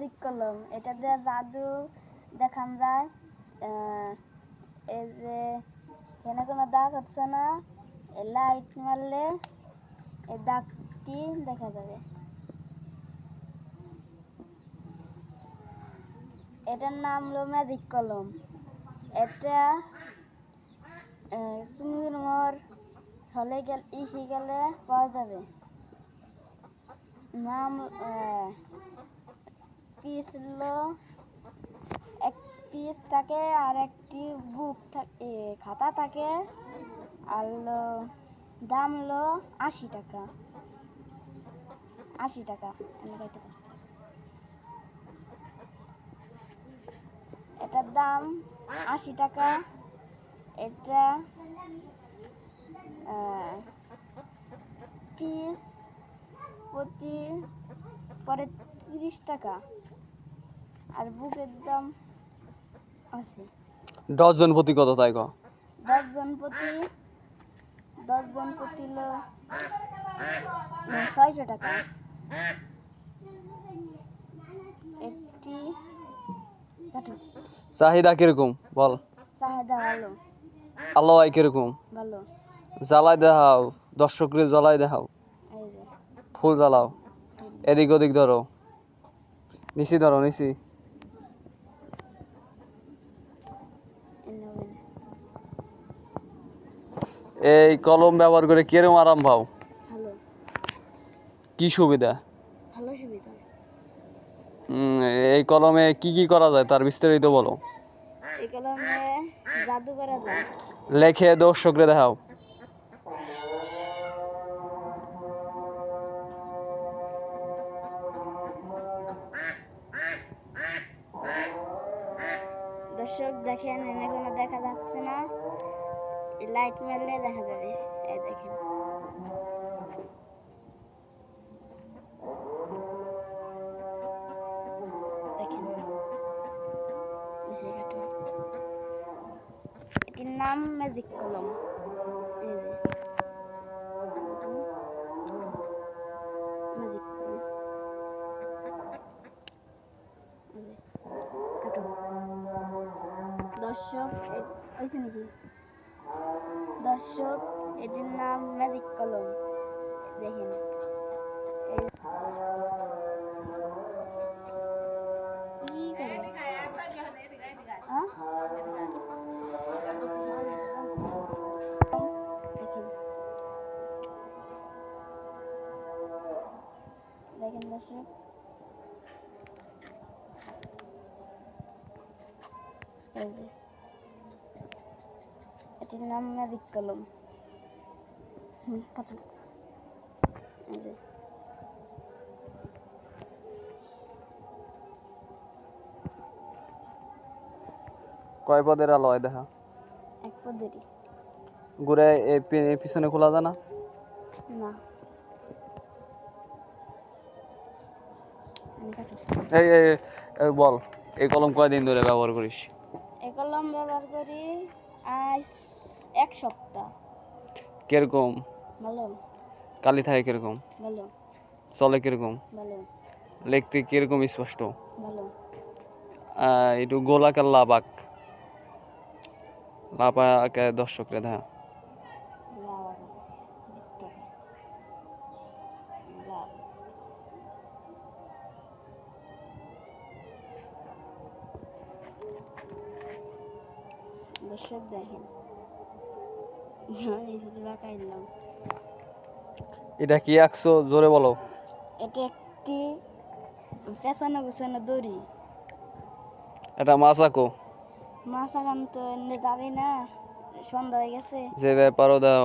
Magic কলম। এটা দিয়ে জাদু দেখান যায়। এই যে, এখানে কোনো দাগ হচ্ছে না। লাইট মারলে এই দাগটি দেখা যাবে। এটার নাম হলো ম্যাজিক কলম। এটা সুমির মোর হলে গেল, ইসি গেলে পাওয়া যাবে। নাম পিস হলো এক পিস থাকে আর একটি বুক থাকে খাতা থাকে। আর দাম হলো আশি টাকা। আশি টাকা? এটার দাম আশি টাকা। এটা পিস প্রতি পরে তিরিশ টাকা। আর বুকের দাম আছে। ডজন প্রতি কত তাই কো দশজন প্রতি দশজন প্রতি হলো ছয়শো টাকা। একটি চাহিদা কীরকম? বল। চাহিদা ভালো। আলোয় কীরকম? ভালো। জ্বালাই দেখাও দর্শকরে জ্বালাই দেখাও। ফুল জ্বালাও। এদিক ওদিক ধরো। নিচি ধরো নিচি। এই কলম ব্যবহার করে কীরকম আরাম পাও? কি সুবিধা? এই কলমে কি কি করা যায় তার বিস্তারিত বলো। এই কলমে জাদু করা যায়। লেখে দর্শকরে দেখাও। এনে কোনো দেখা যাচ্ছে না। লাইট মারলে দেখা যাবে। এই দেখেন। এটির নাম ম্যাজিক কলম দর্শক হয়েছে নাকি? দর্শক এটির নাম ম্যাজিক কলম দেখেন। এই যে। এটির নাম ম্যাজিক কলম। হুম কয় পদের আলোয় দেখা? এক পদ্ধতি ঘুরে এই পিছনে খোলা যায় না? না। এই এই বল এই কলম কয়দিন ধরে ব্যবহার করিস? এই কলম ব্যবহার করি আজ এক সপ্তাহ। কীরকম? ভালো। কালি থাকে কীরকম? ভালো। চলে কীরকম? ভালো। লিখতে কীরকম স্পষ্ট? ভালো। একটু গোলাকার লাবাক লাবাকে দর্শকরে দেখা দর্শক দেখেন। লাগাইলাম এটা কি আঁকছো জোরে বলো। এটা একটি পেছানো গোছানো দড়ি। এটা মাছ আঁকো মাছ আগান তো এমনি যাবে না সন্ধ্যা হয়ে গেছে। যে ব্যাপারও দাও।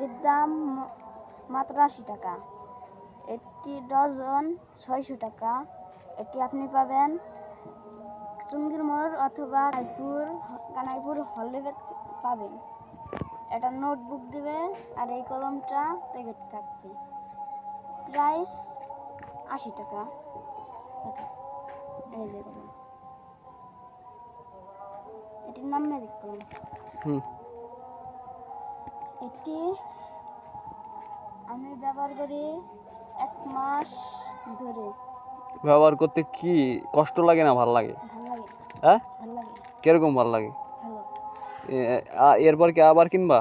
এটির দাম মাত্র আশি টাকা। এটি ডজন ছয়শো টাকা। এটি আপনি পাবেন চুঙ্গির মোড় অথবা কানাইপুর কানাইপুর হলে পাবেন। এটা নোটবুক দিবে আর এই কলমটা প্যাকেট থাকবে। প্রাইস আশি টাকা। এই কলম। এটির নাম ম্যাজিক কলম। হুম। এটি আমি ব্যবহার করি এক মাস ধরে। ব্যবহার করতে কি কষ্ট লাগে না ভালো লাগে? হ্যাঁ? কীরকম ভালো লাগে? এরপর কি আবার কিনবা?